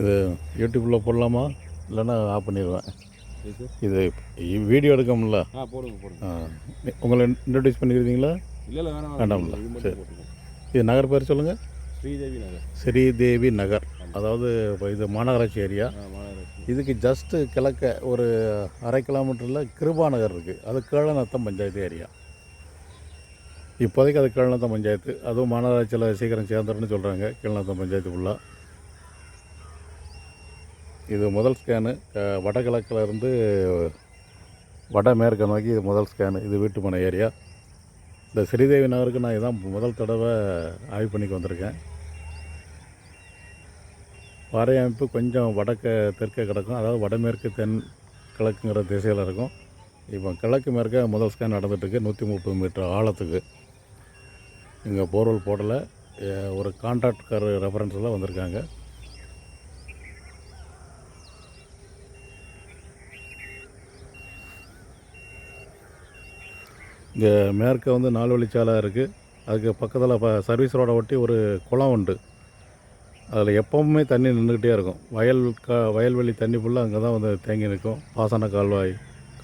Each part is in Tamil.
இது யூடியூப்பில் போடலாமா? இல்லைன்னா ஆஃப் பண்ணிடுவேன். இது வீடியோ எடுக்கமுல்ல ஆ போடுங்க போடுங்க. ஆ. உங்களை இன்ட்ரடியூஸ் பண்ணிக்கிறீங்களா? இல்லை இல்லை வேணாம் வேண்டாம்ல, சரி. இது நகர் பேர் சொல்லுங்கள் ஸ்ரீதேவி நகர். ஸ்ரீதேவி நகர். அதாவது இப்போ இது மாநகராட்சி ஏரியா. இதுக்கு ஜஸ்ட்டு கிழக்க ஒரு அரை கிலோமீட்டரில் கிருபா நகர் இருக்குது அது கீழநத்தம் பஞ்சாயத்து ஏரியா. இப்போதைக்கு அது கீழநத்தம் பஞ்சாயத்து. அதுவும் மாநகராட்சியில் சீக்கிரம் சேர்ந்துருன்னு சொல்கிறாங்க கீழநத்தம் பஞ்சாயத்து ஃபுல்லாக இது முதல் ஸ்கேனு க- வடகிழக்குல இருந்து வட நோக்கி இது முதல் ஸ்கேனு இது வீட்டுமனை ஏரியா. இந்த ஸ்ரீதேவி நகருக்கு நான் இதான் முதல் தடவை ஆய்வு பண்ணிக்கு வந்திருக்கேன். பாறை அமைப்பு கொஞ்சம் வடக்கு தெற்கே கிடக்கும். அதாவது வடமேற்கு தென் கிழக்குங்கிற திசையில் இருக்கும். இப்போ கிழக்கு மேற்க முதல் ஸ்கேன் நடந்துட்டுருக்கு. நூற்றி முப்பது மீட்டர் ஆழத்துக்கு. இங்கே போர்வெல் போடலை. ஒரு கான்ட்ராக்டர் ரெஃபரன்ஸில் வந்திருக்காங்க. இங்கே மேற்கே வந்து நாலு வழிச்சாலை இருக்குது அதுக்கு பக்கத்தில் இப்போ சர்வீஸ் ரோடை ஒட்டி ஒரு குளம் உண்டு. அதில் எப்பவுமே தண்ணி நின்றுக்கிட்டே இருக்கும். வயல் கா வயல்வெளி தண்ணி ஃபுல்லாக அங்கே தான் வந்து தேங்கி நிற்கும். பாசன கால்வாய்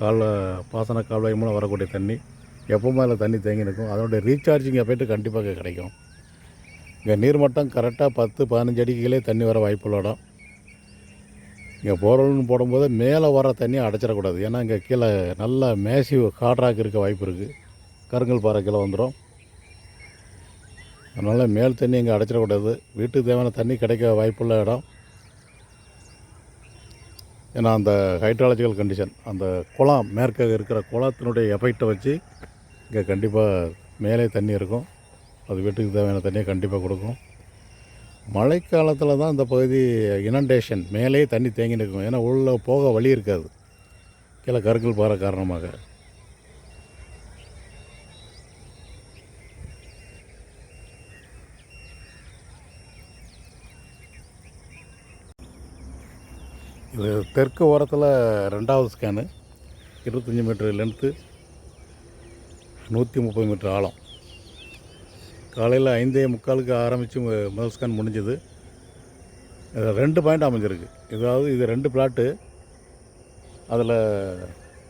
கால்வா பாசன கால்வாய் மூலம் வரக்கூடிய தண்ணி. எப்பவுமே அதில் தண்ணி தேங்கி நிற்கும். அதனுடைய ரீசார்ஜிங் எஃபெக்ட் கண்டிப்பாக கிடைக்கும். இங்கே நீர்மட்டம் கரெக்டாக பத்து பதினஞ்சு அடிக்கிலே தண்ணி வர வாய்ப்புள்ள இடம். இங்கே போரல்னு போடும்போது மேலே வர தண்ணி அடைச்சிடக்கூடாது. ஏன்னா இங்கே கீழே நல்ல மேசிவ் காட்ராக்கு இருக்க வாய்ப்பு இருக்குது கருங்கல் பாறை கீழே வந்துடும் அதனால் மேல் தண்ணி இங்கே அடைச்சிடக்கூடாது. வீட்டுக்கு தேவையான தண்ணி கிடைக்க வாய்ப்புள்ள இடம். ஏன்னா அந்த ஹைட்ராலஜிக்கல் கண்டிஷன் அந்த குளம் மேற்க இருக்கிற குளத்தினுடைய எஃபெக்டை வச்சு இங்கே கண்டிப்பாக மேலே தண்ணி இருக்கும். அது வீட்டுக்கு தேவையான தண்ணியை கண்டிப்பாக கொடுக்கும். மழைக்காலத்தில் தான் இந்த பகுதி இனண்டேஷன் மேலே தண்ணி தேங்கி நிற்கும். ஏன்னா உள்ளே போக வழி இருக்காது. கீழே கருங்கல் பாறை காரணமாக. இது தெற்கு ஓரத்தில் ரெண்டாவது ஸ்கேனு இருபத்தஞ்சி மீட்டர் லென்த்து நூற்றி முப்பது மீட்டர் ஆழம். காலையில் ஐந்தே முக்காலுக்கு ஆரம்பித்து முதல் ஸ்கேன் முடிஞ்சது. ரெண்டு பாயிண்ட் அமைஞ்சிருக்கு. இதாவது இது ரெண்டு பிளாட்டு அதில்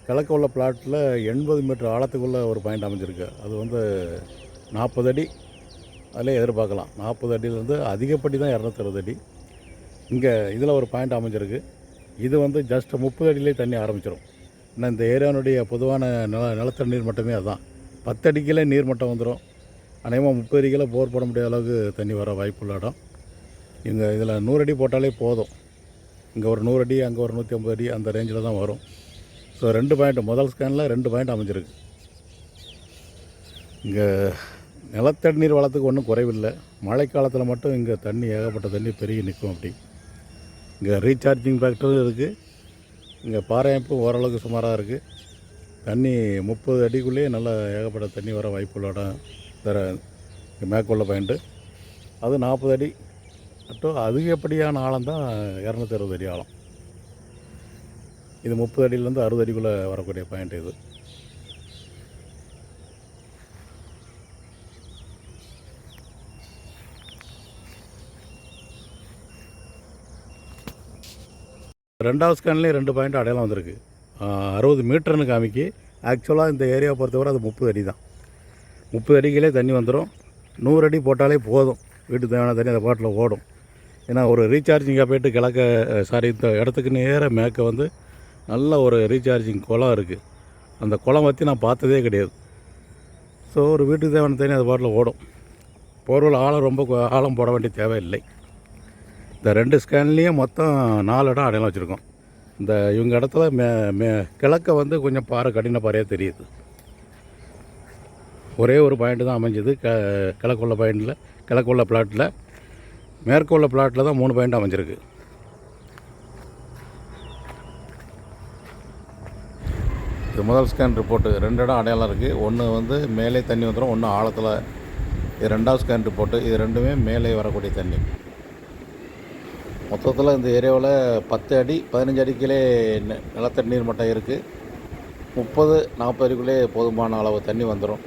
கிழக்க உள்ள பிளாட்டில் எண்பது மீட்டர் ஆழத்துக்குள்ளே ஒரு பாயிண்ட் அமைஞ்சிருக்கு. அது வந்து நாற்பது அடி. அதிலே எதிர்பார்க்கலாம். நாற்பது அடியிலேருந்து அதிகப்படி தான் இரநூத்தறுபது அடி. இங்கே இதில் ஒரு பாயிண்ட் அமைஞ்சிருக்கு. இது வந்து ஜஸ்ட் முப்பது அடியிலே தண்ணி ஆரம்பிச்சிடும் ஏன்னா இந்த ஏரியானுடைய பொதுவான நில நிலத்தடி நீர் மட்டமே அதுதான் பத்து அடிக்கிலே நீர் மட்டம் வந்துடும் அநேகமாக முப்பது அடிக்கில் போர் போட முடியாத அளவுக்கு தண்ணி வர வாய்ப்புள்ள இடம். இங்கே இதில் நூறு அடி போட்டாலே போதும். இங்கே ஒரு நூறு அடி அங்கே ஒரு நூற்றி ஐம்பது அடி அந்த ரேஞ்சில் தான் வரும். ஸோ ரெண்டு பாயிண்ட் முதல் ஸ்கேனில் ரெண்டு பாயிண்ட் அமைஞ்சிருக்கு. இங்கே நிலத்தடி நீர் வளத்துக்கு ஒன்றும் குறைவில்லை. மழைக்காலத்தில் மட்டும் இங்கே தண்ணி ஏகப்பட்ட தண்ணி பெருகி நிற்கும் அப்படி. இங்கே ரீசார்ஜிங் ஃபேக்டரும் இருக்குது இங்கே பாறை ஓரளவுக்கு சுமாராக இருக்குது தண்ணி முப்பது அடிக்குள்ளேயே நல்லா ஏகப்பட்ட தண்ணி வர வாய்ப்புள்ள இடம். வேறு மேற்கொள்ள பாயிண்ட்டு. அது நாற்பது அடி. மட்டும் அதிகப்படியான ஆழம் தான் இரநூத்தி அறுபது அடி ஆழம். இது முப்பது அடியிலேருந்து அறுபது அடிக்குள்ளே வரக்கூடிய பாயிண்ட் இது. ரெண்டாவது ஸ்கேன்லேயும் ரெண்டு பாயிண்ட் அடையாளம் வந்திருக்கு. அறுபது மீட்டர்னு காமிக்கி ஆக்சுவலாக இந்த ஏரியாவை பொறுத்தவரை அது முப்பது அடி தான். முப்பது அடிக்கிலே தண்ணி வந்துடும் நூறு அடி போட்டாலே போதும். வீட்டு தேவையான தண்ணி அந்த பாட்டில் ஓடும். ஏன்னா ஒரு ரீசார்ஜிங்காக போயிட்டு கிழக்க சாரி இந்த இடத்துக்கு நேர மேற்க வந்து நல்ல ஒரு ரீசார்ஜிங் குளம் இருக்குது அந்த குளம் பற்றி நான் பார்த்ததே கிடையாது. ஸோ ஒரு வீட்டுக்கு தேவையான தண்ணி அது பாட்டில் ஓடும். போர்வல் ஆழம் ரொம்ப ஆழம் போட வேண்டிய தேவையில்லை. இந்த ரெண்டு ஸ்கேன்லேயும் மொத்தம் நாலு இடம் அடையாளம் வச்சுருக்கோம். இந்த இவங்க இடத்துல மே மே கிழக்க வந்து கொஞ்சம் பாறை கடின பாறையாக தெரியுது. ஒரே ஒரு பாயிண்ட் தான் அமைஞ்சது. க கிழக்குள்ள பாயிண்டில் கிழக்குள்ள பிளாட்டில் மேற்குள்ள பிளாட்டில் தான் மூணு பாயிண்ட் அமைஞ்சிருக்கு. இது முதல் ஸ்கேன் ரிப்போர்ட்டு ரெண்டு இடம் அடையாளம் இருக்குது ஒன்று வந்து மேலே தண்ணி வந்துடும் ஒன்று ஆழத்தில் இது ரெண்டாவது ஸ்கேன் ரிப்போர்ட்டு இது ரெண்டுமே மேலே வரக்கூடிய தண்ணி. மொத்தத்தில் இந்த ஏரியாவில் பத்து அடி பதினஞ்சு அடிக்கிலே நிலத்தடி நீர் மட்டம் இருக்குது முப்பது நாற்பது அடிக்குள்ளே போதுமான அளவு தண்ணி வந்துடும்